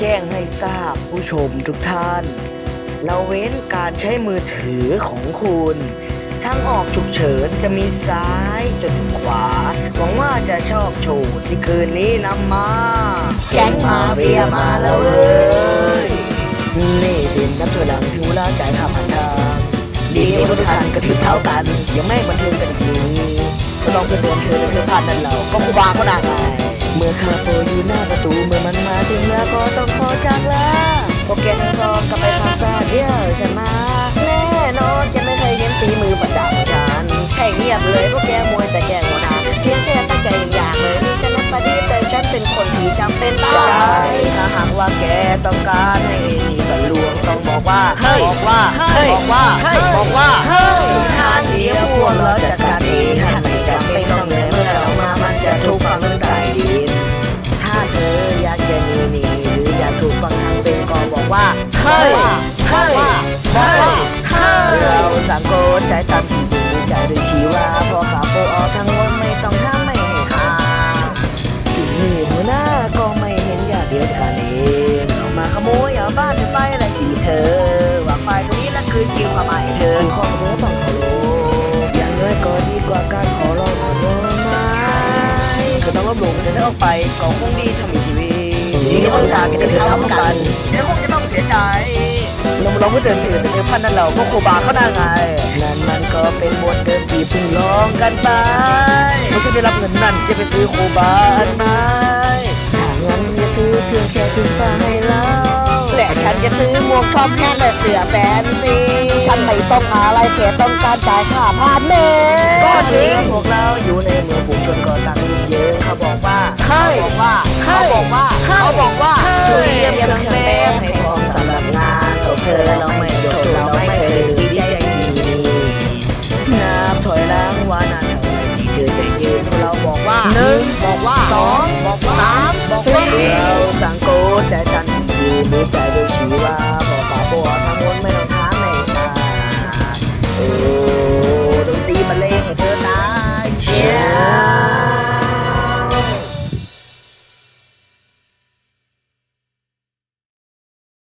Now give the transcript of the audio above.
แจ้งให้ทราบผู้ชมทุกท่านเราเว้นการใช้มือถือของคุณทางออกฉุกเฉินจะมีซ้ายจนถึงขวา หวังว่าจะชอบโชว์ที่คืนนี้นำมาแก๊งมาเฟียมาแล้วเว้ยนี่เป็นนับถอยหลังถึงเวลาจ่ายค่าผ่านทางดีที่ทุกท่านกระถือเท้ากัน ยังไม่บันเทิงกันอีกนี้ก็ลองไปเตือนเธอและเธอพลาดนั่นเราก็คูบาก็ได้ไง เมื่อคาโปอยู่หน้าประตูเมื่อมันมาถึงแล้วก็ต้องขอจากลาโปรแกรมซองกลับไปทางซาเดียวฉันมาแน่นอนจะไม่เคยเห็นฝีมือประดับฉันแค่เงียบเลยพวกแกมวยแต่แกงหัวหน้าเพียงแค่ตั้งใจอย่างเลยนี่ฉันนักประดิษฐ์แต่ฉันเป็นคนที่จำเป็นตายถ้าหากว่าแกต้องการให้มีตะลวงต้องบอกว่าบอกว่าบอกว่าบอกว่าเดีย ฮ้ยเฮ้ยเฮ้ยเราสังโกนใจตามที่ดูใจด้วยชีวาพอขาโปออกทั้งวันไม่ต้องห้ามไม่ให้ขาที่นี่หัวหน้าก็ไม่เห็นอย่าเดียวกันเองเอามาขโมยเอาบ้านเธอไปและชีวิตเธอวางไฟตรงนี้และคืนกิวความหมายเธอขอเธอต้องเคารพอย่างน้อยก็ดีกว่าการขอร้องนะโดนไม้ก็ต้องรบรวมกันได้ออกไปก็คงดีถ้ามีชีวิตนี่ต้องจากกันจะทำกันเดี๋ยวคงจะต้องเสียใจ รามาลองเพื่อเดินถือเป็นพันนั่นเราก็โคบาเขาหน้าไงนั่นมันก็เป็นบทเดิมที่เพิ่งลองกันไปไม่ใช่ได้รับเงินนั่นจะไปซื้อโคบาอันไหมถ้างั้นจะซื้อเพียงแค่พิซซ่าให้เราและฉันจะซื้อหมวกท็อปแฮทและเสื้อแฟนซีฉันไม่ต้องอะไรแค่ต้องการจ่ายค่าผ่านเมก็จริงพวกเราอยู่ในเมืองฝูงชน